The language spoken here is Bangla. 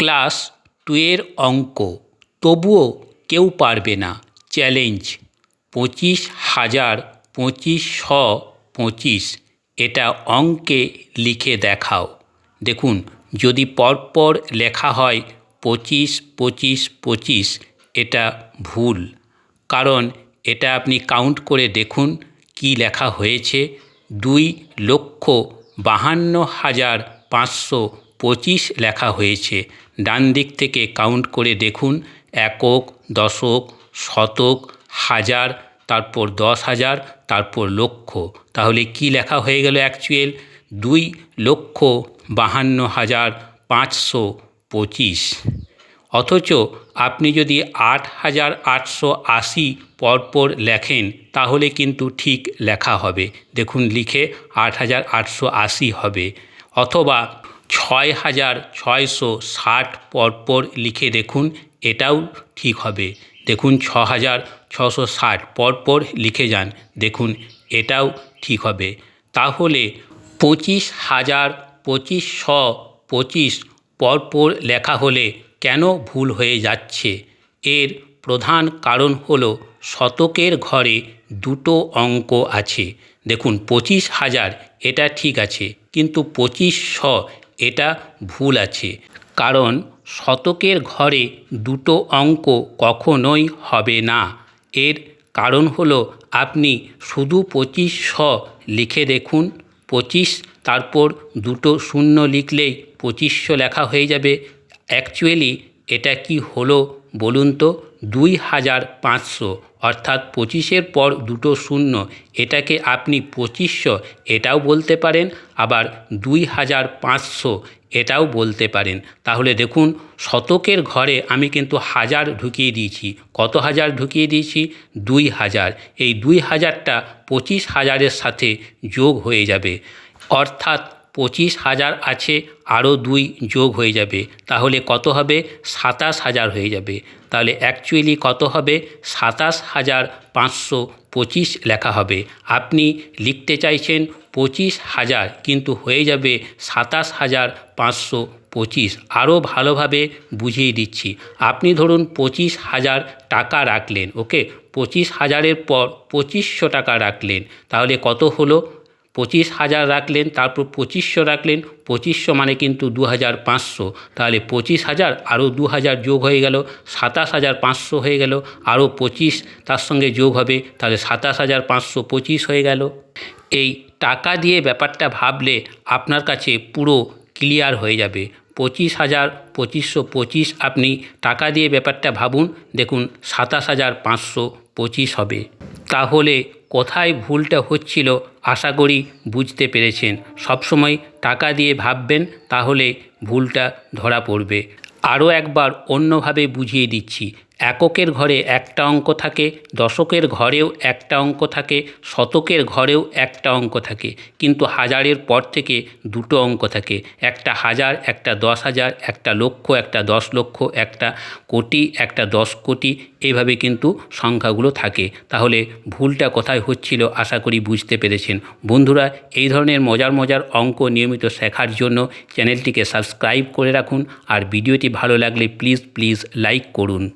ক্লাস টুয়ের অঙ্ক। তবুও কেউ পারবে না। চ্যালেঞ্জ, পঁচিশ হাজার পঁচিশ শ পঁচিশ। এটা অঙ্কে লিখে দেখাও। দেখুন, যদি পরপর লেখা হয় পঁচিশ পঁচিশ পঁচিশ, এটা ভুল। কারণ এটা আপনি কাউন্ট করে দেখুন কি লেখা হয়েছে। দুই লক্ষ বাহান্ন হাজার পাঁচশো পঁচিশ লেখা হয়েছে। ডান দিক থেকে কাউন্ট করে দেখুন, একক, দশক, শতক, হাজার, তারপর দশ হাজার, তারপর লক্ষ। তাহলে কি লেখা হয়ে গেল অ্যাকচুয়াল দুই লক্ষ বাহান্ন হাজার পাঁচশো পঁচিশ। অথচ আপনি যদি আট হাজার আটশো আশি পরপর লেখেন, তাহলে কিন্তু ঠিক লেখা হবে। দেখুন, লিখে আট হাজার আটশো আশি হবে। অথবা ছয় হাজার ছয়শো ষাট পরপর লিখে দেখুন, এটাও ঠিক হবে। দেখুন ছ হাজার ছশো ষাট পরপর লিখে যান, দেখুন, এটাও ঠিক হবে। তাহলে পঁচিশ হাজার পঁচিশশো পঁচিশ পরপর লেখা হলে কেন ভুল হয়ে যাচ্ছে? এর প্রধান কারণ হল শতকের ঘরে দুটো অঙ্ক আছে। দেখুন, পঁচিশ হাজার, এটা ঠিক আছে, কিন্তু পঁচিশশো এটা ভুল আছে। কারণ শতকের ঘরে দুটো অঙ্ক কখনোই হবে না। এর কারণ হলো আপনি শুধু পঁচিশশো লিখে দেখুন। পঁচিশ তারপর দুটো শূন্য লিখলেই পঁচিশশো লেখা হয়ে যাবে। অ্যাকচুয়ালি এটা কি হলো বলুন তো দুই হাজার পাঁচশো, অর্থাৎ পঁচিশের পর দুটো শূন্য, এটাকে আপনি পঁচিশশো, এটাও বলতে পারেন, আবার দুই হাজার পাঁচশো, এটাও বলতে পারেন। তাহলে দেখুন, শতকের ঘরে আমি কিন্তু হাজার ঢুকিয়ে দিয়েছি। কত হাজার ঢুকিয়ে দিয়েছি? দুই হাজার। এই দুই হাজারটা পঁচিশ হাজারের সাথে যোগ হয়ে যাবে। অর্থাৎ পঁচিশ হাজার আছে, আরও দুই যোগ হয়ে যাবে। তাহলে কত হবে? সাতাশ হাজার হয়ে যাবে। তাহলে অ্যাকচুয়ালি কত হবে? সাতাশ হাজার পাঁচশো পঁচিশ লেখা হবে। আপনি লিখতে চাইছেন পঁচিশ হাজার, কিন্তু হয়ে যাবে সাতাশ হাজার পাঁচশো পঁচিশ। আরও ভালোভাবে বুঝিয়ে দিচ্ছি। আপনি ধরুন পঁচিশ হাজার টাকা রাখলেন, ওকে? পঁচিশ হাজারের পর পঁচিশশো টাকা রাখলেন, তাহলে কত হলো? পঁচিশ হাজার রাখলেন, তারপর পঁচিশশো রাখলেন, পঁচিশশো মানে কিন্তু দু হাজার পাঁচশো। তাহলে পঁচিশ হাজার, আরও দু হাজার যোগ হয়ে গেল, সাতাশ হাজার পাঁচশো হয়ে গেল, আরও পঁচিশ তার সঙ্গে যোগ হবে, তাহলে সাতাশ হাজার পাঁচশো পঁচিশ হয়ে গেল। এই টাকা দিয়ে ব্যাপারটা ভাবলে আপনার কাছে পুরো ক্লিয়ার হয়ে যাবে। পঁচিশ হাজার, পঁচিশশো পঁচিশ আপনি টাকা দিয়ে ব্যাপারটা ভাবুন, দেখুন সাতাশ হাজার পাঁচশো পঁচিশ হবে। তাহলে কোথায় ভুলটা হচ্ছিল আশা করি বুঝতে পেরেছেন। সবসময় টাকা দিয়ে ভাববেন, তাহলে ভুলটা ধরা পড়বে। আরও একবার অন্যভাবে বুঝিয়ে দিচ্ছি। এককের ঘরে একটা অঙ্ক থাকে, দশকের ঘরেও একটা অঙ্ক থাকে, শতকের ঘরেও একটা অঙ্ক থাকে। কিন্তু হাজারের পর থেকে দুটো অঙ্ক থাকে। একটা হাজার, একটা দশ হাজার, একটা লক্ষ, একটা দশ লক্ষ, একটা কোটি, একটা দশ কোটি এইভাবে কিন্তু সংখ্যাগুলো থাকে। তাহলে ভুলটা কোথায় হচ্ছিল আশা করি বুঝতে পেরেছেন। বন্ধুরা, এই ধরনের মজার মজার অঙ্ক নিয়মিত শেখার জন্য চ্যানেলটিকে সাবস্ক্রাইব করে রাখুন আর ভিডিওটি ভালো লাগলে প্লিজ প্লিজ লাইক করুন।